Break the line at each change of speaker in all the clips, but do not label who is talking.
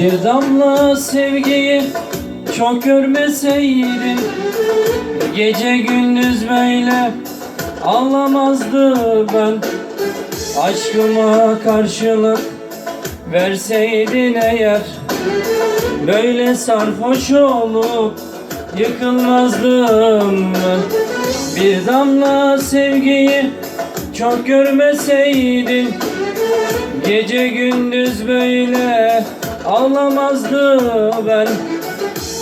Bir damla sevgiyi çok görmeseydin Gece gündüz böyle ağlamazdı ben. Aşkıma karşılık verseydin eğer Böyle sarhoş olup yıkılmazdım ben. Bir damla sevgiyi çok görmeseydin Gece gündüz böyle ağlamazdı ben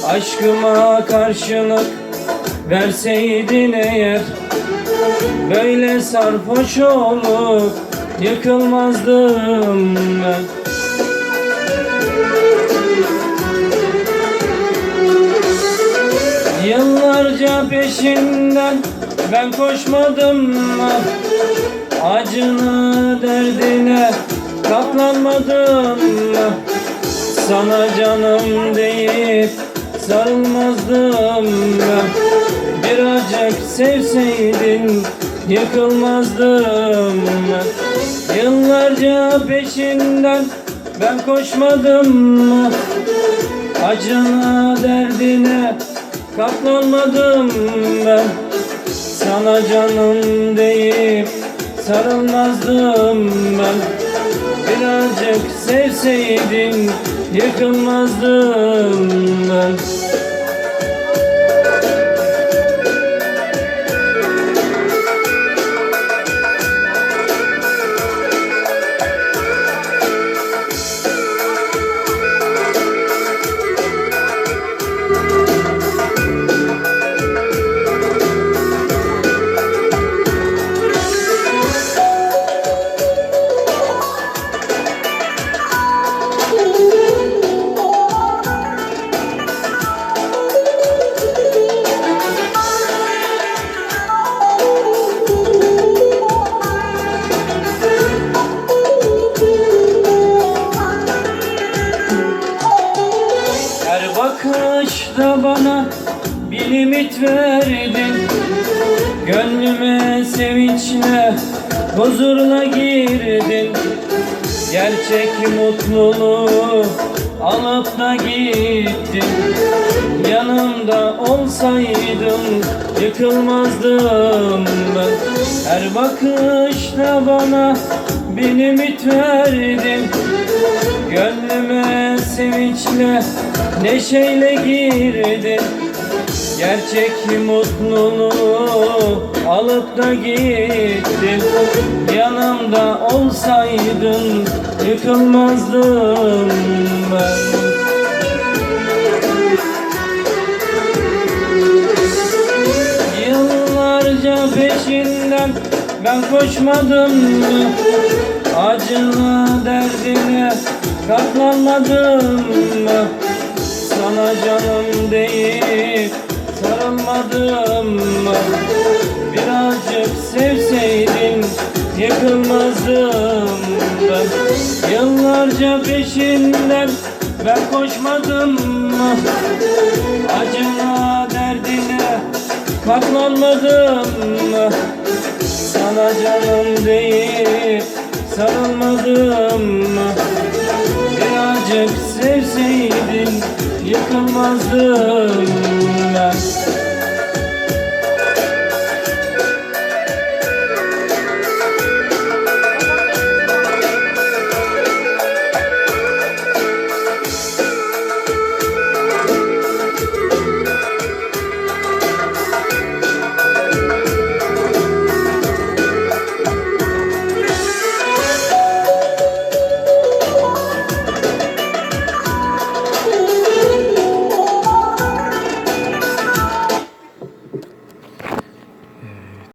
Aşkıma karşılık verseydin eğer Böyle sarhoş olup yıkılmazdım ben Yıllarca peşinden ben koşmadım mı? Acını derdine katlanmadım mı? Sana canım deyip sarılmazdım mı? Birazcık sevseydin yıkılmazdım mı? Yıllarca peşinden ben koşmadım mı? Acına derdine katlanmadım ben Sana canım deyip sarılmazdım ben Birazcık sevseydin yıkılmazdım limit verdin. Gönlüme sevinçle huzurla girdin. Gerçek mutluluğu alıp da gittin. Yanımda olsaydın yıkılmazdım ben. Her bakışta bana bir limit verdin. Gönlüme sevinçle neşeyle girdin Gerçek mutluluğu alıp da gittin Yanımda olsaydın yıkılmazdım ben Yıllarca peşinden ben koşmadım mı? Derdine katlanmadım? Sana canım deyip sarılmadım mı? Birazcık sevseydin yıkılmazdım ben Yıllarca peşinden ben koşmadım mı? Acına derdine katlanmadım mı? Sana canım deyip sarılmadım mı? Birazcık sevseydin yıkılmazdım